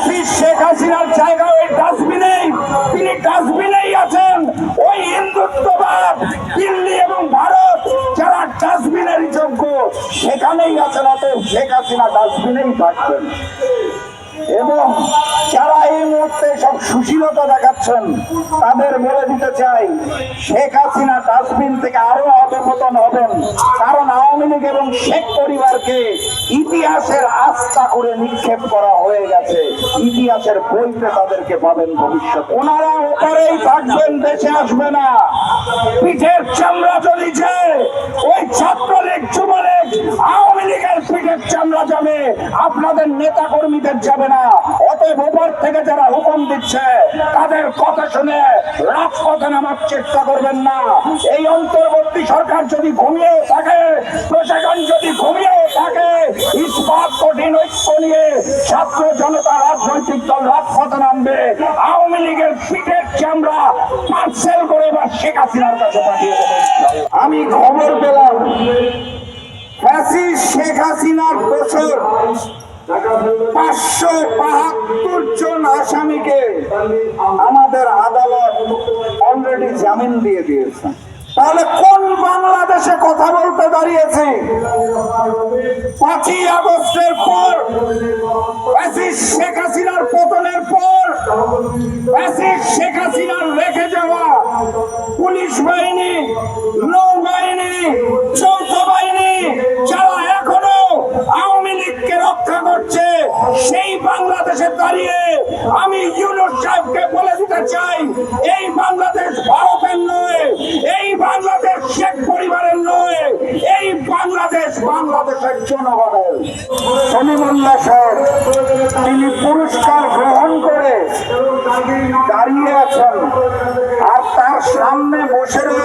Fascist Sheikh হাসিনার জায়গা ওই ডাস্টবিনেই, তিনি ডাস্টবিনেই আছেন। ওই হিন্দুত্ববাদ, দিল্লি এবং ভারত, যারা ডাস্টবিনের যোগ্য, সেখানেই আছেন, অতএব শেখ হাসিনা ডাস্টবিনেই থাকবেন। এবং যারা এই মুহূর্তে সব সুশীলতা দেখাচ্ছেন। তাদের বলে দিতে চাই। শেখ হাসিনা ডাস্টবিন থেকে আরও অধপতন হবেন। কারণ আওয়ামী লীগ এবং শেখ পরিবারকে ইতিহাসের আস্থা করে নিক্ষেপ করা হয়ে গেছে। ইতিহাসের বইতে তাদেরকে পাবেন ভবিষ্যৎ। ওনারা ওপারেই থাকবেন, দেশে আসবে না। পিঠের চামড়া চলিছে ওই ছাত্রলীগ যুবলীগ পিঠের যাবে আপনাদের নেতা কর্মীদের যাবে না। অতএব উপর থেকে যারা হুকুম দিচ্ছে, তাদের কথা শুনে রাজপথে নামার চেষ্টা করবেন না। এই অন্তর্বর্তী সরকার যদি ঘুমিয়ে থাকে, প্রশাসন যদি ঘুমিয়ে থাকে, ইস্পাত কঠিন ঐক্য নিয়ে ছাত্র জনতা রাজনৈতিক দল রাজপথে নামবে। আওয়ামী লীগের পিঠের চামড়া পার্সেল করে বা শেখ হাসিনার কাছে পাঠিয়ে দেবে। আমি খবর পেলাম ফ্যাসিস্ট শেখ হাসিনার বছর পাঁচশো বাহাত্তর জন আসামিকে আমাদের আদালত অলরেডি জামিন দিয়ে দিয়েছে। তাহলে কোন বাংলাদেশে কথা বলতে দাঁড়িয়েছে? পাঁচই আগস্টের পর শেখ হাসিনার পতনের পর শেখ হাসিনার রেখে যাওয়া পুলিশ বাহিনী নৌবাহিনী সেই বাংলাদেশে দাঁড়িয়ে আমি ইউনুস সাহেবকে বলে দিতে চাই, এই বাংলাদেশ ভারতের নয়, এই বাংলাদেশ শেখ পরিবারের নয়, এই বাংলাদেশ বাংলাদেশের জনগণের। সাহেব, তিনি পুরস্কার গ্রহণ করে দাঁড়িয়ে আছেন, আর তার সামনে বসে রয়েছেন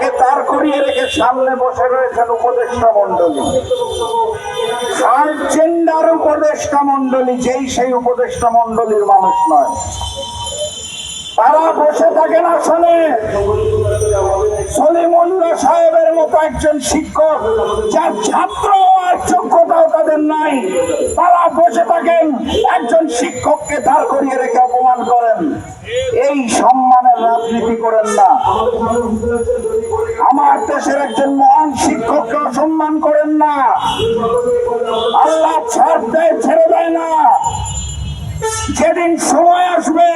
তাকে দাঁড় করিয়ে রেখে সামনে বসে রয়েছেন উপদেষ্টা মন্ডলী থার্ড উপদেষ্টা মন্ডলী যেই সেই উপদেষ্টা মন্ডলীর মানুষ নয়। তারা বসে থাকে না শোনে সলিমুল্লাহ সাহেবের মতো একজন শিক্ষক, যার ছাত্র আর যোগ্যতাও তাদের নাই। তারা বসে থাকেন, একজন শিক্ষককে দাঁড় করিয়ে রেখে অপমান করেন। এই সম্মানের রাজনীতি করেন না। আমার দেশের একজন মহান শিক্ষককে অসম্মান করেন না। আল্লাহ ছাড় দেয়, ছেড়ে দেয় না। যেদিন সময় আসবে,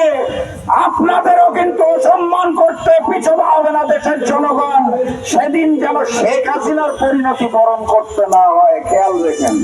আপনাদেরও কিন্তু অসম্মান করতে পিছনে হবে না দেশের জনগণ। সেদিন যেন শেখ হাসিনার পরিণতি বরণ করতে না হয়, খেয়াল রেখেন।